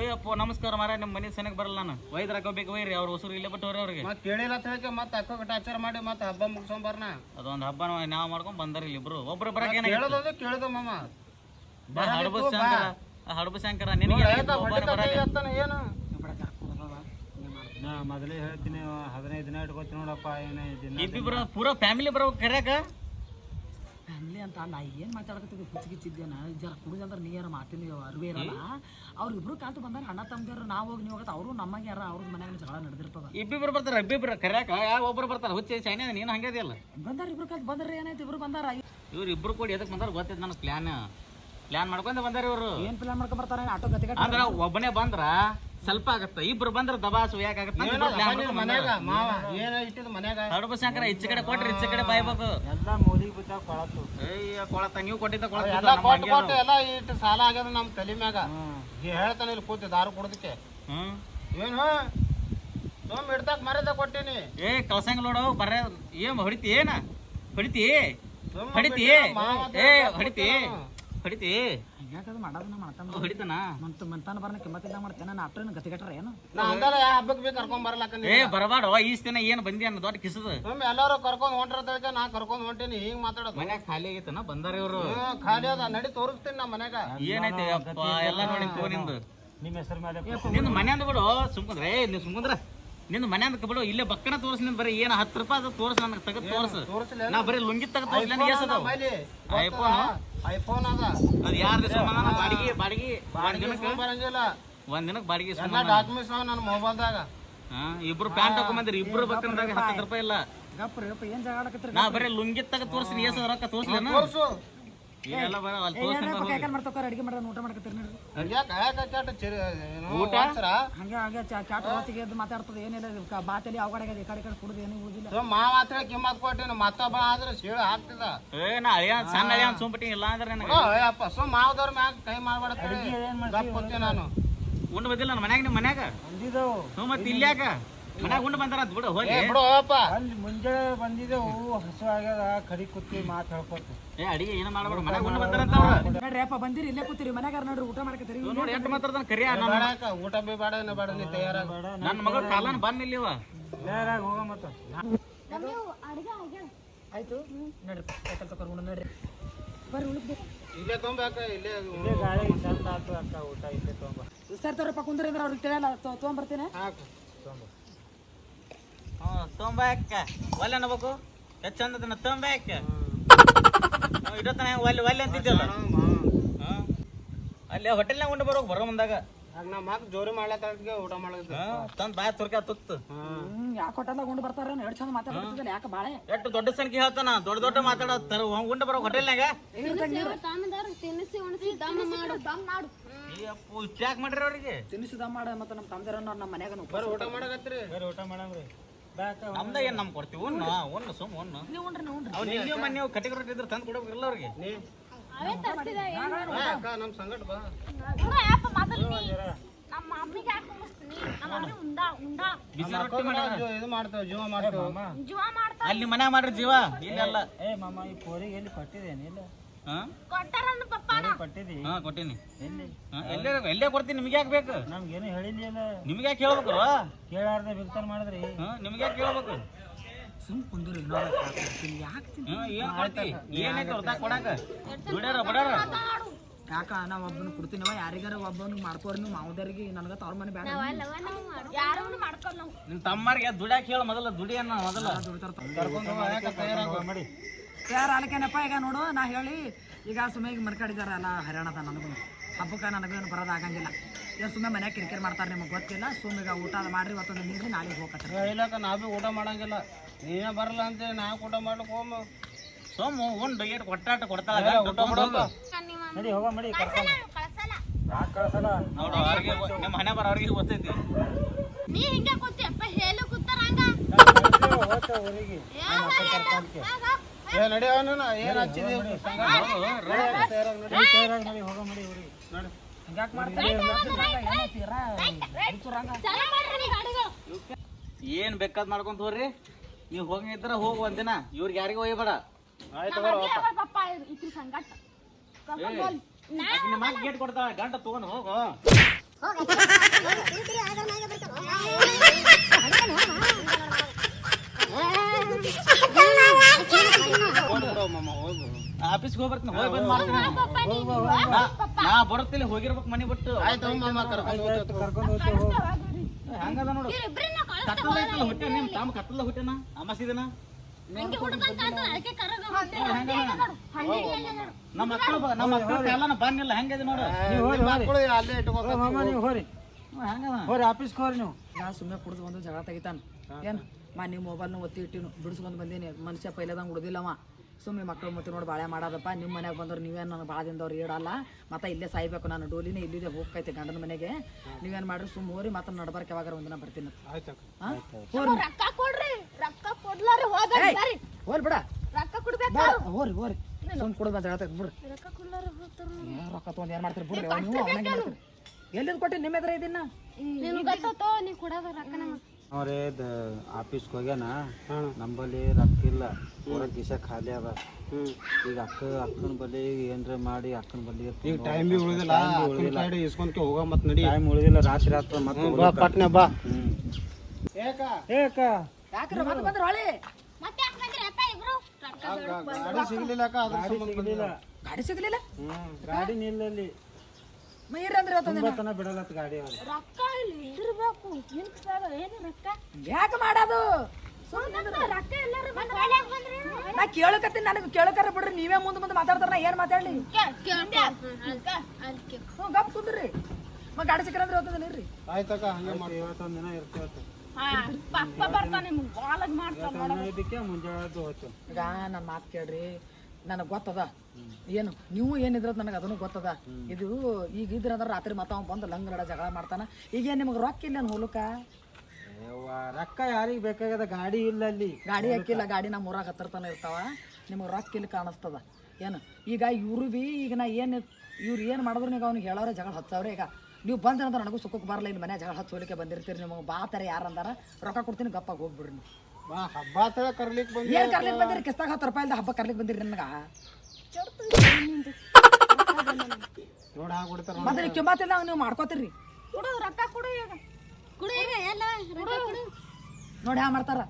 ಏ ಅಪ್ಪ ನಮಸ್ಕಾರ ಮಾರ ನಿಮ್ಮ ಮನೆ ಸನಕ್ ಬರಲ್ಲ ನಾನು. ಒಯ್ದ್ರ ಹಾಕೋಬೇಕು ಒಯ್ರಿ ಅವ್ರ ಹೊಸರು ಇಲ್ಲೇ ಬಿಟ್ಟು ಅವ್ರಿಗೆ. ಮತ್ತೆ ಕೇಳಿಲ್ಲ ಅಂತ ಹೇಳಿ ಮತ್ತೆ ಅಕ್ಕಗ ಟಾರ್ಚರ್ ಮಾಡಿ ಮತ್ತೆ ಹಬ್ಬ ಮುಗಿಸ್ಕೊಂಡ್ ಬರ್ನ. ಅದೊಂದು ಹಬ್ಬ ನಾವ್ ಮಾಡ್ಕೊಂಡ್ ಬಂದಾರ ಇಲ್ಲಿ ಇಬ್ರು. ಒಬ್ರು ಬರಕ್ಕೆ ಏನಾಗಿತ್ತು? ಕೇಳೋದು ಕೇಳ್ದ ಮಾಮ. ಬಾ ಹಡಬು ಶಂಕರ. ಆ ಹಡಬು ಶಂಕರ ನಿನಗೆ ಏನು? ನಾ ಮೊದಲೇ ಹೇಳ್ತೀನಿ ಹದಿನೈದು ದಿನ ಇಟ್ಕೋತೀನಿ ನೋಡಪ್ಪ ಏನೇ ಇದ್ದೀನಿ ಇಬ್ಬಿಬ್ರು ಪೂರಾ ಫ್ಯಾಮಿಲಿ ಬರ್ಬೇಕು ಕರ್ಯಾಕ? ಫ್ಯಾಮಿಲಿ ಅಂತ ನಾ ಏನು ಮಾತಾಡಕತ್ತಿದ್ದೆ ಕಿಚ್ಚು ನಾ ಜರ ಕುಡಿದಂದ್ರೆ ನೀ ಯಾರ ಮಾತಿನ ಅರಿವೆ ಇರಲ್ಲ? ಅವ್ರಿಬ್ರು ಕಾಂತ ಬಂದಾರ ಅಣ್ಣ ತಮ್ಮದಿರು ನಾವು ಹೋಗಿ ನೀವು ಅವರು ನಮಗೆ ಯಾರ ಅವ್ರ ಮನ್ಯಾಗ ಜಗಳ ನಡೆದಿರ್ತದ. ಇಬ್ಬಿಬ್ರು ಬರ್ತಾರೆ ಇಬ್ಬಿಬ್ರು ಕರ್ಯಾಕ ಒಬ್ರು ಬರ್ತಾರೆ ಹುಚ್ಚಿ ಸೈನ್ಯ ನೀನು ಹಂಗೆ ಇದೆಯಲ್ಲ ಬಂದಾರ ಇಬ್ರು ಕಾಂತ ಬಂದ್ರೆ ಏನಾಯ್ತು ಇಬ್ರು ಬಂದಾರ? ಇವ್ರು ಇಬ್ರು ಕೂಡಿ ಎದಕ್ಕೆ ಬಂದಾರ ಗೊತ್ತೈತೆ ನನಗೆ ಪ್ಲಾನ್ ಪ್ಲಾನ್ ಮಾಡ್ಕೊಂಡು ಬಂದಾರ ಇವರು. ಏನು ಪ್ಲಾನ್ ಮಾಡ್ಕೊಂಡ್ ಬರ್ತಾರ? ಆಟೋ ಗತಿಗಟ್ಟ ಅಂದ್ರೆ ಒಬ್ಬನೇ ಬಂದ್ರ ಸ್ವಲ್ಪ ಆಗತ್ತ. ಇಬ್ರು ಬಂದ್ರ ದಬಾಸು ಯಾಕಾಗತ್ತ ಮನ್ಯಾಗ ಮಾವ ಏನ ಇಟ್ಟಿದ್ ಮನ್ಯಾಗ. ಹಡಬ ಶಂಕರ ಈಚೆ ಕಡೆ ಕೊಟ್ರಿ ಈಚೆ ಕಡೆ ಬಾಯ್ಬೇಕು ಎಲ್ಲ ಮೂಲಿ ಬಿದ್ದಾವ ಕೊಳತು. ಕೊಳತ. ನೀವು ಕೊಟ್ಟಿದ್ದ ಕೊಳತ ಎಲ್ಲ ಕೊಟ್ಟು ಕೊಟ್ಟು ಎಲ್ಲ ಇಟ್ಟು ಸಾಲ ಆಗ್ಯದ ನಮ್ಮ ತಲೆ ಮ್ಯಾಗ. ಹೇಳ್ತಾನೆ ಇಲ್ಲಿ ಕೂತಿ ದಾರು ಕುಡ್ದಕ್ಕೆ. ಏನು? ಸುಮ್ ಇಡ್ತಾಕ ಮರದ ಕೊಟ್ಟಿನಿ. ಏ ಕಳ್ಸಂಗ ನೋಡು ಬರ ಏನ್ ಹೊಡಿತಿ ಏನ? ಹೊಡಿತಿ? ಹೊಡಿತಿ? ಏ ಹೊಡಿತಿ. ಹೊಡಿತಿ? ಯಾಕಂದ್ರೆ ಮಾಡೋದನ್ನ ಮಾಡ್ತಾನ ಹೊಡಿತನ? ಮಂತ ಮಂತಾನ ಬರ್ನ ಕಿಮ್ಮತ್ತಿಲ್ಲ ಮಾಡ್ತೇನೆ ನಾ ಗತಿ ಗತಿಗಟ್ರ ಏನು? ನಾ ಅಂದಲ್ಲ ಯಾ ಹಬ್ಬಕ್ ಬಿ ಕರ್ಕೊಂಡ್ ಬರಲಕ್ಕ ಏ ಬರಬಾಡ ಈಸ್ ದಿನ ಏನ್ ಬಂದಿ ಅನ್ನ ದೊಡ್ಡ ಕಿಸದು. ಸುಮ್ ಎಲ್ಲಾರು ಕರ್ಕೊಂಡ್ ಹೊಂಟಿರ್ತೈತೆ ನಾ ಕರ್ಕೊಂಡ್ ಹೊಂಟೀನಿ ಹಿಂಗ್ ಮಾತಾಡೋದು. ಮನ್ಯಾಗ ಖಾಲಿ ಆಗೈತನ ಬಂದಾರ ಇವರು. ಖಾಲಿ ಅದ ನಡಿ ತೋರಿಸ್ತೀನಿ ನಾ ಮನ್ಯಾಗ. ಏನೈತಿ ಅಪ್ಪ ಎಲ್ಲ ನೋಡಿ ನಿಂದು. ನಿಮ್ಮ ಹೆಸರು ಮೇಲೆ ನಿಂದು ಮನ್ಯಾಂದ ಬಿಡು ಸುಮ್ಕಂದ್ರೆ ಏ ನೀವು ನಿನ್ನ ಮನೆ ಮನ್ಯಾಂದ ಬಿಡು ಇಲ್ಲೇ ಬಕ್ಕನ ತೋರಿಸ್ ನಿನ್ ಬರೀ ಏನ್ ಹತ್ತು ರೂಪಾಯಿ ಅದು ನನ್ಗೆ ನನಗೆ ತೆಗೆದು ತೋರ್ಸು. ತೋರಿಸ್ಲಿ ನಾ ಬರೀ ಲುಂಗಿ ತೆಗೆದು ತೋರಿಸ್ ಅದಾವ. ಐಫೋನ್? ಐಫೋನ್ ಅದ. ಅದು ಯಾರ್ದು ಸಮಾನ ಬಾಡಿಗೆ ಬಾಡಿಗೆ ಒಂದ್ ದಿನಕ್ಕೆ? ಬರಂಗಿಲ್ಲ. ಒಂದ್ ದಿನಕ್ಕೆ ಬಾಡಿಗೆ ಎಲ್ಲ ಸಮಾನ ಡಾಕ್ಯುಮೆಂಟ್ಸ್ ಅವ ನನ್ನ ಮೊಬೈಲ್ದಾಗ ಹಾ ಇಬ್ರು ಪ್ಯಾಂಟ್ ಹಾಕೊಂಬಂದ್ರಿ. ಇಬ್ರು ಬಕ್ಕನದಾಗ ಹತ್ತು ರೂಪಾಯಿ ಇಲ್ಲ. ಗಪ್ಪ ಯಪ್ಪ ಏನು ಜಾಗ ಆಡಕತ್ತೀರಿ ನಾ ಬರೀ ಲುಂಗಿ ತೋರ್ಸಿ ತೋರ್ಸಿನಿ ಎಸ್ ರೊಕ್ಕ ತೋರ್ಸ್ಲೇನ ತೋರ್ಸು. ಅಡಿಗೆ ಮಾಡೋದು ಊಟ ಮಾಡಕತ್ತೀರಿ ಊಟ? ಹಂಗೆ ಹಂಗೆ ಚಾಟ್ ಎದ್ದು ಮಾತಾಡ್ತದೆ ಏನಿಲ್ಲ ಕ- ಬಾತಲ್ಲಿ ಈ ಕಡೆ ಕುಡಿದು ಏನು ಊದಿಲ್ಲ ಮಾವ ಮಾತ್ರ ಕಿಮ್ಮತ್ ಕೊಟ್ಟಿನ ಮತ್ತೊಬ್ಬ ಆದ್ರೆ ಸೀಳ ಹಾಕ್ತಿದ ಏ ನಾ ಅಳಿಯ ಸಣ್ಣ ಅಳಿಯ ಅಂತ ಇಲ್ಲ ಅಂದ್ರೆ ನನಗೆ. ಮಾವದವ್ರ ಮ್ಯಾಗ ಕೈ ಮಾಡ್ಬೇಡ ನಾನು. ಉಂಡು ಬದಿಲ್ಲ ನನ್ನ ಮನ್ಯಾಗ ನಿಮ್ಮ ಮನ್ಯಾಗ? ಹ್ಞೂ ಮತ್ತೆ ಇಲ್ಯಾಕ? ಮನ್ಯಾಗ ಬಂದಾರ ಬಿಡು ಹೋಗಿ. ಅಲ್ಲಿ ಮುಂಜಾನೆ ಬಂದಿದ್ದೆವು ಹಸು ಆಗ್ಯದ ಕಡಿ ಕುತ್ತಿ ಮಾತು ಹೇಳ್ಕೊತ ಏ ಅಡಿಗೆ ಏನು ಮಾಡ್ಬೇಡ ಮನ್ಯಾಗ ಉಂಡು ಬಂದಾರಂತ ಅವ್ರು. ನೋಡ್ರಿ ಅಪ್ಪ ಬಂದಿರಿ ಇಲ್ಲೇ ಕೂತಿರಿ ಮನ್ಯಾಗ ನೋಡ್ರಿ ಊಟ ಮಾಡ್ಕತ್ತೀರಿ ಇವ್ ನೋಡಿ ಎಷ್ಟು ಮಾತಾಡ್ತಾನ ಕರಿಯ ನನ್ನ ಬೇಡಕ್ಕ, ಊಟ ಬಿ ಬೇಡ ಏನ ಬೇಡ ನೀ ತಯಾರಾಗ ನನ್ನ ಮಗಳು ಕಾಲನ್ ಬಂದ್ ಇಲ್ಲಿವ ಯಾರಾಗ ಹೋಗ ಮತ್ತ. ಅಡ್ಗೆ ಆಗ್ಯಾವ ಆಯ್ತು. ನೋಡ್ರಿ ಸೈಕಲ್ ತಗೊಂಡು ನೋಡ್ರಿ. ಬರ್ರಿ ಉಳಿದ್ಬೇಕು ಇಲ್ಲೇ ತೊಂಬೇಕ ಇಲ್ಲೇ ಇಲ್ಲೇ ಗಾಳಿಗೆ ಚಂದ ಆಯ್ತು ಅಕ್ಕ ಊಟ ಇಲ್ಲೇ ತೊಗೊಂಬ. ಸರ್ ತೋರಪ್ಪ ಕುಂದ್ರಿ ಅಂದ್ರೆ ಅವ್ರಿಗೆ ತಿಳಿಯಲ್ಲ ತೊಗೊಂಬರ್ತೀನಿ. ಹ್ಞೂ ತೊಂಬಾಕ ಒಲ್ಲೆ ಅನ್ನಬೇಕು? ಎಷ್ಟು ಚಂದ ಅದನ್ನ ತೊಂಬಾಕ ಇಡತನ ಒಲ್ಲೆ ಒಲ್ಲೆ ಅಂತಿದ್ದಲ್ಲ ಅಲ್ಲೇ ಹೋಟೆಲ್ನಾಗ ಉಂಡು ಬರೋಕೆ ಬರೋ ಮುಂದಾಗ ಆಗ ನಮ್ಮ ಮಕ್ ಜೋರಿ ಮಾಡ್ಲತ್ತಾಗ ಊಟ ಹಾಂ ತಂದು ಬಾಯ್ ತುರ್ಕ ತುತ್ತು. ಯಾಕೆ ಹೋಟೆಲ್ದಾಗ ಉಂಡು ಬರ್ತಾರ ಎರಡು ಚಂದ ಮಾತಾಡ್ತಿದ್ದಲ್ಲ ಯಾಕೆ ಬಾಳೆ? ಎಷ್ಟು ದೊಡ್ಡ ಸಂಖ್ಯೆ ಹೇಳ್ತಾನ? ದೊಡ್ಡ ದೊಡ್ಡ ಮಾತಾಡತ್ತಾರ. ಉಂಡು ಬರೋ ಹೋಟೆಲ್ನಾಗ? ತಾಮದಾರ ತಿನ್ನಿಸಿ ಉಣಿಸಿ ದಮ್ ಮಾಡು. ದಮ್ ಮಾಡು. ಅಪ್ಪು ಚಾಕ್ ಮಾಡ್ರಿ ಅವ್ರಿಗೆ? ತಿನ್ನಿಸಿದ ಮಾಡ ಮತ್ತೆ ನಮ್ಮ ತಮ್ಮದಿರ ನಮ್ಮ ಮನ್ಯಾಗ ಬರ್ರಿ ಊಟ ಮಾಡಕತ್ರಿ. ಬೇರೆ ಊಟ ಮಾಡಮ್ರಿ ಬಾಕ ನಮ್ದ ಏನ್ ನಮ್ ಕೊಡ್ತೀವಿ? ಉಣ್ಣು ಉಣ್ಣು ಸುಮ್ ಉಣ್ಣು. ಅವ್ನು ನೀವು ಮನೆ ನೀವು ಕಟ್ಟಿಗೆ ರೊಟ್ಟಿ ಇದ್ರೆ ತಂದು ಕೊಡಬೇಕಿಲ್ಲ ಅವ್ರಿಗೆ ನೀ ಅವೇ ತರ್ಸಿದ ಬಾ. ನಮ್ಮ ಸಂಗಟ ಬಾ ಅಲ್ಲಿ ಮನ್ಯಾಗ ಮಾಡ್ರಿ ಜೀವ. ಇಲ್ಲ ಏ ಮಾಮ ಈ ಪೋರಿಗೆ ಎಲ್ಲಿ ಕೊಟ್ಟಿದ್ದೇನೆ ಇಲ್ಲ? ಕೊಟ್ಟಿದಿ. ಹಾ ಕೊಟ್ಟಿನಿ. ಎಲ್ಲಿ? ಹಾ, ಎಲ್ಲೇ ಎಲ್ಲೇ ಕೊಡ್ತೀನಿ ನಿಮ್ಗೆ ಯಾಕೆ ಬೇಕು? ನಮ್ಗೇನು ಹೇಳಿಲ್ಲ ನಿಮ್ಗೆ ಯಾಕೆ ಹೇಳ್ಬೇಕು? ಕೇಳಾರ್ದೆ ಬಿಲ್ತಾನ ಮಾಡಿದ್ರಿ. ಹಾ ನಿಮ್ಗೆ ಯಾಕೆ ಹೇಳ್ಬೇಕು? ಸುಮ್ ಕುಂದಿರಿ ಯಾಕೆ ಹಾ ಏನ್ ಕೊಡ್ತಿ? ಏನೈತೆ ಹೊರ್ತಾಗ ಕೊಡಾಕ? ದುಡ್ಯಾರ ಯಾಕ ನಾ ಒಬ್ಬನ ಕೊಡ್ತೀನವ? ಯಾರಿಗಾರ ಒಬ್ಬನಿಗೆ ಮಾಡ್ಕೋರಿ ನೀವು ಮಾವದರಿಗೆ ನನಗೆ ತವ್ರ ಮನೆ ಬೇಡ. ಯಾರು ನಾವು ನಿಮ್ ತಮ್ಮರಿಗೆ ದುಡ್ಯಾಕ ಹೇಳ ಮೊದಲ ದುಡಿಯನ್ನ ಮೊದಲ. ಕರ್ಕೊಂಡು ಹೋಗಾಕ ತಯಾರಾಗ. ಮಾಡಿ. ಯಾರು ಆಲಕೇನಪ್ಪ ಈಗ ನೋಡು ನಾ ಹೇಳಿ ಈಗ ಸುಮ್ಮನೆ ಈಗ ಮರ್ಕಾಡಿದಾರಲ್ಲ ಹರಿಯಾಣದ ನನಗೂ. ಹಬ್ಬಕ್ಕೆ ನನಗೇನು ಬರೋದು ಆಗಂಗಿಲ್ಲ. ಏನು ಸುಮ್ಮನೆ ಮನ್ಯಾಗ ಕಿರಿಕಿರಿ ಮಾಡ್ತಾರೆ ನಿಮಗೆ ಗೊತ್ತಿಲ್ಲ ಸುಮ್ಮನೆ ಈಗ ಊಟ ಮಾಡ್ರಿ ಇವತ್ತೊಂದು ನೀರು ನಾಳೆಗೆ ಹೋಗ್ತಾರೆ ಹೇಳಕ್ಕ ನಾ ಭೀ ಊಟ ಮಾಡಂಗಿಲ್ಲ. ನೀನೇ ಬರಲ್ಲ ಅಂತ ನಾ ಊಟ ಮಾಡ್ಲಿಕ್ಕೆ ಹೋಮ ಸೋಮ ಒಂದು ಬೈಯಟ್ ಕೊಟ್ಟಾಟ ಕೊಡ್ತಾರೆ ಊಟ ಮಾಡೋದು. ನಡಿ ಹೋಗ ಮಡಿ ಕಳ್ಸಲ್ಲ ನೋಡು ಅವ್ರಿಗೆ ನಿಮ್ಮ ಮನೆ ಬರ ಅವ್ರಿಗೆ ಗೊತ್ತೈತಿ. ನೀ ಹಿಂಗೆ ಕೂತಿಯಪ್ಪ ಹೇಳು ಕೂತಾರ ಹಂಗ. ಹೋಗ್ತ ಊರಿಗೆ. ಏನ್ ಬೇಕಾದ್ ಮಾಡ್ಕೊಂತ ಹೋಗ್ರಿ ನೀವ್ ಹೋಗಿದ್ರ ಹೋಗ್ ಒಂದಿನ ಇವ್ರಿಗೆ ಯಾರಿಗೂ ಹೋಗಬೇಡ ಆಯ್ತು ಗೇಟ್ ಕೊಡ್ತಾಳ ಗಂಟ ತಗೊಂಡ್ ಹೋಗು ಆಫೀಸ್ಗೆ ಹೋಗಿ ಬರ್ತೀನಿ ಹೋಗಿ ಬಂದ್ ಮಾಡ್ತೀನಿ. ನಾ- ಬರುತ್ತಿಲ್ಲ ಹೋಗಿರ್ಬೇಕು ಮನೆ ಬಿಟ್ಟು. ಆಯ್ತು ಮಾಮ ಕರ್ಕೊಂಡು ಹೋಗ್ತೇವೆ ಕರ್ಕೊಂಡು ಹೋಗ್ತೇವೆ ಹೋಗು. ಹಂಗದ ನೋಡು. ಕತ್ತಲ ಐತಲ್ಲ ಹೊಟ್ಟೆ ನಿಮ್ ತಮ್ಮ ಕತ್ತಲ ಹೊಟ್ಟೆನ? ಅಮಾಸಿದನ? ನಮ್ಮ ಮಕ್ಕಳು ನಮ್ಮ ಮಕ್ಕಳು ಎಲ್ಲಾನ ಬಂದಿಲ್ಲ ಹೆಂಗದ ನೋಡು. ಅಲ್ಲೇ ನೀವು ಹೋರಿ ಆಫೀಸ್ಗೆ ಹೋರಿ ನೀವು. ನಾ ಸುಮ್ಮನೆ ಕುಡ್ದು ಬಂದು ಜಗಳ ತೆಗಿತಾನ. ಏನು? ಮಾ ನಿಮ್ಮ ಮೊಬೈಲ್ನ ಒತ್ತಿ ಇಟ್ಟಿನು ಬಿಡಿಸ್ಕೊಂಡು ಬಂದೀನಿ. ಮನುಷ್ಯ ಪೈಲದಂಗೆ ಉಡ್ದಿಲ್ಲವ ಸುಮ್ಮನೆ ಮಕ್ಕಳು ಮತ್ತೆ ನೋಡಿ ಬಾಳೆ ಮಾಡೋದಪ್ಪ. ನಿಮ್ಮ ಮನೆಗೆ ಬಂದವ್ರು ನೀವೇನು ನನಗೆ ಭಾಳ ದಿನದವ್ರು ಇಡಲ್ಲ ಮತ್ತೆ ಇಲ್ಲೇ ಸಾಯ್ಬೇಕು ನಾನು. ಡೋಲಿನೇ ಇಲ್ಲಿದೆ ಹೋಗ್ತೈತೆ ಗಂಡನ ಮನೆಗೆ. ನೀವೇನು ಮಾಡ್ರಿ ಸುಮ್ಮ ಹೋರಿ ಮತ್ತೆ ನಡ್ಬಾರ್ಕೆ ಯಾವಾಗ ಒಂದಿನ ಬರ್ತೀನಿ. ಹೋರಿ. ಬಿಡ. ಹೋರಿ ಹೋರಿ. ಸುಮ್ಮನೆ ಕುಡ್ದು ಬಿಡ್ರಿ. ರೊಕ್ಕ ತೊಗೊಂಡು ಏನು ಮಾಡ್ತೀರಿ ಬಿಡ್ರಿ. ನೀವು ಎಲ್ಲಿಂದ ಕೊಟ್ಟಿ ನಿಮ್ಮ ಎದುರ ಇದನ್ನ ಆಫೀಸ್ ಅವ್ರೇ ಆಫೀಸ್ಗೆ ಹೋಗ್ಯಾನ ನಂಬಲ್ಲಿ ರೊಕ್ಕ ಇಲ್ಲ ಊರ ಕಿಶ ಖಾಲಿ ಅದ. ಈಗ ಅಕ್ಕ ಅಕ್ಕನ ಬಲ್ಲಿ ಏನ್ರ ಮಾಡಿ ಅಕ್ಕನ ಬಲ್ಲಿ ಈಗ ಟೈಮ್ ಬಿ ಉಳಿದಿಲ್ಲ ಅಕ್ಕನ ಕಡೆ ಹೋಗ ಮತ್ ನಡಿ. ಟೈಮ್ ಉಳಿದಿಲ್ಲ ರಾತ್ರಿ ಆತ ಮತ್ತೆ ಬಾ ಪಟ್ನೆ ಬಾ. ಏಕ. ಏಕ. ಯಾಕ್ರಿ ಮತ್ತೆ ಬಂದ್ರೆ ಹೊಳಿ? ಮತ್ತೆ ಯಾಕೆ ಬಂದ್ರಿ ಅಪ್ಪ ಇಬ್ರು? ಗಾಡಿ ಗಾಡಿ ಸಿಗ್ಲಿಲ್ಲಕ್ಕ ಅದ್ರ ಗಾಡಿ ಸಂಬಂಧ ಸಿಗ್ಲಿಲ್ಲ. ಗಾಡಿ ಸಿಗ್ಲಿಲ್ಲ? ಹ್ಮ್ ಗಾಡಿ ನಿಲ್ಲಲ್ಲಿ. ಮೈರ್ ಅಂದ್ರೆ ತುಂಬಾ ಗಾಡಿ ರೊಕ್ಕ ಇಲ್ಲಿ ಇರ್ಬೇಕು. ಏನು ರೊಕ್ಕ? ಯಾಕೆ ಮಾಡೋದು? ರೊಕ್ಕ ಎಲ್ಲರೂ ಬಂದ್ರೆ ನಾ ಕೇಳಕತ್ತೀನಿ ನನಗೆ ಕೇಳಕರ ಬಿಡ್ರಿ ನೀವೇ ಮುಂದೆ ಮುಂದೆ ಮಾತಾಡ್ತಾರ ಏನ್ ಮಾತಾಡ್ಲಿ? ಹ್ಞೂ ಗಪ್ ಕುಂದ್ರಿ. ಮ ಗಾಡಿ ಸಿಕ್ಕರಂದ್ರೆ ಹೋಗ್ತದೆ ನೀರ್ರಿ ಆಯ್ತಕ್ಕ ಹಂಗೆ ಮಾಡಿ ಇವತ್ತೊಂದ್ ದಿನ ಇರ್ತೀವತ್ತು ಪಪ್ಪ ಬರ್ತಾನೆ ನಿಮ್ಗೆ ಬಾಳಗ್ ಮಾಡ್ತಾನೆ ಮುಂಜಾನೆ ಹೋಯ್ತು. ಈಗ ನನ್ನ ಮಾತು ಕೇಳ್ರಿ. ನನಗೆ ಗೊತ್ತದ. ಏನು ನೀವು ಏನಿದ್ರ ನನಗೆ ಅದನ್ನು ಗೊತ್ತದ. ಇದು ಈಗ ಇದ್ರಂದ್ರೆ ರಾತ್ರಿ ಮತ್ತೆ ಅವ್ನು ಬಂದು ಲಂಗ್ ಜಗಳ ಮಾಡ್ತಾನ. ಈಗ ನಿಮಗೆ ರೊಕ್ಕ ಇಲ್ಲ ಹೋಲಕ ರೊಕ್ಕ ಯಾರಿಗೆ ಬೇಕಾಗದ ಗಾಡಿ ಇಲ್ಲ ಅಲ್ಲಿ. ಗಾಡಿ ಹಾಕಿಲ್ಲ ಗಾಡಿ ನಮ್ಮ ಊರಾಗ ಹತ್ತಿರತನ ಇರ್ತಾವ. ನಿಮಗೆ ರೊಕ್ಕ ಇಲ್ಲಿ ಕಾಣಿಸ್ತದ. ಏನು ಈಗ ಇವರು ಬಿ ಈಗ ನಾ ಏನು ಇವ್ರು ಏನು ಮಾಡಿದ್ರು ನೀವು ಅವ್ನಿಗೆ ಹೇಳೋರೆ ಜಗಳ ಹಚ್ಚವ್ರೆ ಈಗ. ನೀವು ಬಂದ್ರೆ ನನಗೂ ಸುಖಕ್ಕೆ ಬರಲ್ಲ ಇಲ್ಲಿ ಮನೆ ಜಗಳ ಹಚ್ಚೋಲಿಕ್ಕೆ ಹೋಲಿಕೆ ಬಂದಿರ್ತೀರಿ ನಿಮಗೆ. ಬಾ ತರ ಯಾರು ಅಂದಾರ ರೊಕ್ಕ ಕೊಡ್ತೀನಿ ಗಪ್ಪಾಗಿ ಹೋಗ್ಬಿಡ್ರಿ ನೀವು. ಹಬ್ಬ ಕರ್ಲಿಕ್ ಬಂದಿ ಏನ್ ಕರ್ಲಿಕ್ ಬಂದಿರಿ? ಕಿಸ್ತಾಗ ಹತ್ತು ರೂಪಾಯಿಂದ ಹಬ್ಬ ಕರ್ಲಿಕ್ ಬಂದಿರಿ ನನಗ? ನೋಡ ಆಗ್ಬಿಡ್ತಾರ ಮತ್ತೆ ನೀವು ಕಿಮ್ಮತ್ತಿಲ್ಲ ನೀವು ಮಾಡ್ಕೋತೀರಿ ಕೊಡು ರೊಕ್ಕ ಕುಡು ಈಗ. ಕೊಡು ಈಗ ಎಲ್ಲ ರೊಕ್ಕ ಕೊಡು. ನೋಡಿ ಹಾ ಮಾಡ್ತಾರ.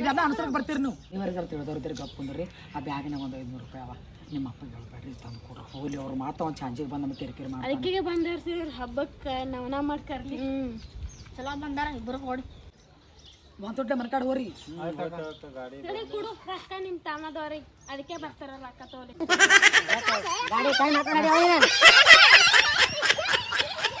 ಇದೆಲ್ಲ ಅನ್ಸರ್ಗೆ ಬರ್ತೀರಿ ನೀವು. ಇವರಿಗೆ ತಿಳಿದವ್ರದ್ರಿ ಗಪ್ ಕುಂದ್ರಿ. ಆ ಬ್ಯಾಗಿನಾಗ ಒಂದು ಐದುನೂರು ರೂಪಾಯಿ ಅವ. ನಿಮ್ಮ ಅಪ್ಪ ಹೇಳ್ಬೇಡ್ರಿ ತಂದು ಕೊಡ್ರಿ ಹೋಗ್ಲಿ ಅವ್ರು ಮಾತ್ರ ಒಂದು ಚಾಂಜಿಗೆ ಬಂದು ನಮಗೆ ಕಿರಿಕಿರಿ ಮಾಡಿ ಅದಕ್ಕಿಗೆ ಬಂದಿರ್ತೀವಿ ಹಬ್ಬಕ್ಕೆ ನವನ ಮಾಡಿ ಕರ್ಲಿ. ಹ್ಞೂ ಚಲೋ ಬಂದಾರ ಇಬ್ಬರು ಕೊಡು ಒಂದು ತೊಟ್ಟೆ ಮನೆ ಕಡೆ ಹೋರಿ ಕೊಡು ರೊಕ್ಕ ನಿಮ್ಮ ತಮ್ಮದವ್ರಿಗೆ ಅದಕ್ಕೆ ಬರ್ತಾರ ರೊಕ್ಕ ತೋರಿ ಗಾಡಿ ಕೈ ಮಾತಾಡಿ